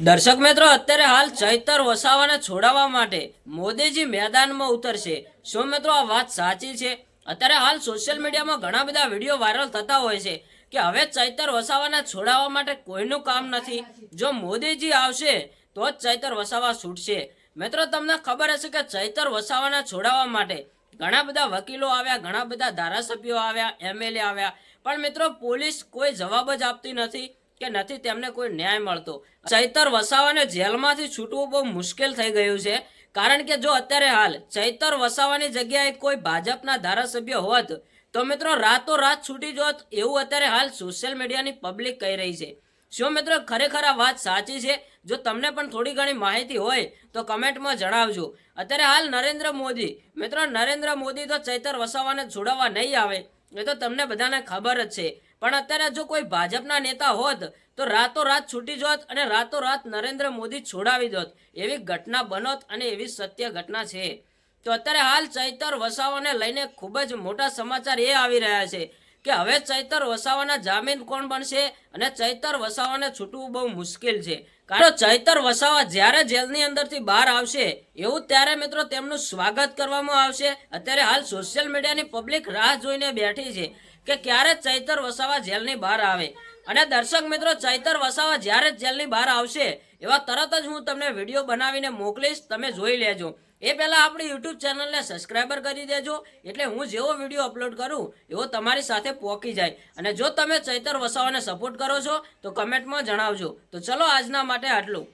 દર્શક મિત્રો, અત્યારે હાલ ચૈતર વસાવાને છોડાવવા માટે મોદીજી મેદાનમાં ઉતરશે. શું મિત્રો, આ વાત સાચી છે? અત્યારે હાલ સોશિયલ મીડિયામાં ઘણા બધા વીડિયો વાયરલ થતા હોય છે કે હવે ચૈતર વસાવાને છોડાવવા માટે કોઈનું કામ નથી. જો મોદીજી આવશે, તો જ ચૈતર વસાવા છૂટશે. મિત્રો, તમને ખબર હશે કે ચૈતર વસાવાને છોડાવવા માટે ઘણા બધા વકીલો આવ્યા, ઘણા બધા ધારાસભ્યો આવ્યા એમએલએ આવ્યા. પણ મિત્રો, પોલીસ કોઈ જવાબ જ આપતી નથી. કે નથી તેમને કોઈ ન્યાય મળતો. ચૈતર વસાવાને જેલમાંથી છૂટવું બહુ મુશ્કેલ થઈ ગયું છે. કારણ કે જો અત્યારે હાલ ચૈતર વસાવાની જગ્યાએ કોઈ ભાજપના ધારાસભ્ય હોત, તો મિત્રો રાતો રાત છૂટી જોત એવું અત્યારે હાલ સોશિયલ મીડિયાની પબ્લિક કહી રહી છે. શું મિત્રો ખરેખર આ વાત સાચી છે, જો તમને પણ થોડી ઘણી માહિતી હોય, તો કમેન્ટમાં જણાવજો. અત્યારે હાલ નરેન્દ્ર મોદી, મિત્રો નરેન્દ્ર મોદી તો ચૈતર વસાવાને છોડાવવા નહીં આવે. એ તો તમને બધાને ખબર જ છે. પણ અત્યારે જો કોઈ ભાજપના નેતા હોત, તો રાતો રાત છૂટી જોત અને રાતો રાત નરેન્દ્ર મોદી છોડાવી દોત. એવી ઘટના બનોત અને એવી સત્ય ઘટના છે. તો અત્યારે હાલ ચૈતર વસાવાને લઈને ખૂબ જ મોટા સમાચાર એ આવી રહ્યા છે. કે હવે ચૈતર વસાવાના જામીન કોણ બનશે અને ચૈતર વસાવાને છૂટવું બહુ મુશ્કેલ છે. કારણ ચૈતર વસાવા જ્યારે જેલની અંદરથી બહાર આવશે, એવું ત્યારે મિત્રો તેમનું સ્વાગત કરવામાં આવશે. અત્યારે હાલ સોશિયલ મીડિયાની પબ્લિક રાહ જોઈને બેઠી છે કે ક્યારે ચૈતર વસાવા જેલની બહાર આવે. અને દર્શક મિત્રો, ચૈતર વસાવા જ્યારે જેલની બહાર આવશે એવા તરત જ હું તમને વીડિયો બનાવીને મોકલીશ, તમે જોઈ લેજો. એ પહેલાં આપણી યુટ્યુબ ચેનલને સબસ્ક્રાઈબર કરી દેજો, એટલે હું જેવો વીડિયો અપલોડ કરું, એવો તમારી સાથે પહોંચી જાય. અને જો તમે ચૈતર વસાવાને સપોર્ટ કરો છો, તો કમેન્ટમાં જણાવજો. તો ચલો આજના માટે આટલું.